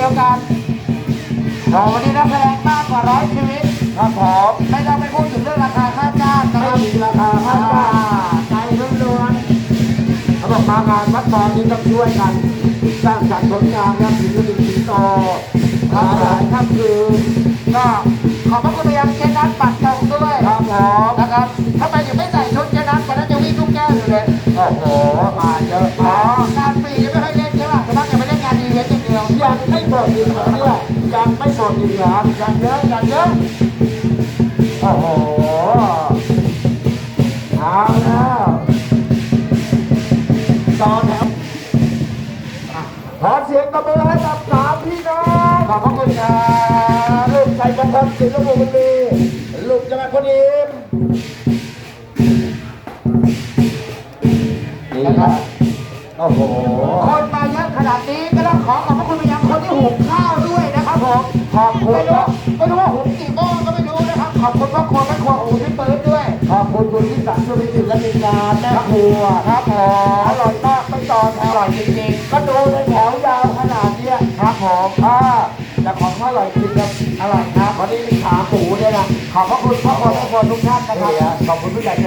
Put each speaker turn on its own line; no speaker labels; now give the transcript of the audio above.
โอ้วันนี้นักแสดงมากกว่าร้อยชีวิต
ครับผม
ไม่ต้องไปพูดถึงเรื่องราคาค่าจ้างนะ
ไม่
ครับ
มีราคาค่าจ้างใจล้วนๆเขาบอกมางานวัดตอนนี้ต้องช่วยกัน สร้างสรรค์ผลงานและศิลปินสิงโตหลายหลายค่ำคืน
ก็ขอบพระคุณไปยังเจนัทปัดตรงด้วย
ครับผม
นะครับทำไมถึงไม่ใส่ชุดเจนัทวันนั้นจะวิ่งลูกแก้วอยู่เลย
โอ้โหมาเยอะ
อ๋อ
มาก ยังไม่หมดอีกเหรอเนี่ยยังไม่หมดอีกเหรอยังเยอะยังเยอะโอ้โหเอาแล้วตอนแถวขอเสียงตบมือให้กับสามพี่น้อง
ขอบพระคุณครับ
ลูกชัยมงคลศิลปุบุรีลูกจังหวัดคนอิมนี่ครับโอ้โห
คนมาเยอะขนาดนี้ก็ต้องขอขอบ พระคุณไปยังคนที่หุงข้าวด้วยนะครับผม
ขอบคุณ
ไม่
ค
รู้
รับ
ไม่รู้ว่าหุงกี่หม้อก็ไม่รู้นะครับ ขอบคุณพ่อครัวแม่ครัวอู่ที่ปืนด้วย
ขอบคุณคุณที่สั่งสุริจิตและมีงานแม่ครัว
ครับผม
อร่อยมากไม่ต่อแถ
อ
ว
ร่อยจริง
ก็ดูในแถวยาวขนาดเนี้ย
ๆครับผม
อ่าแต่ของเขาอร่อยจริงครับ
อร่อยครับ
วันนี้มีขาหมูเนี่ยนะ
ขอบพระคุณพ่อครัวแม่ครัวทุกท่านนะครับ
นี่ฮะขอบคุณผู้ใหญ่ใจ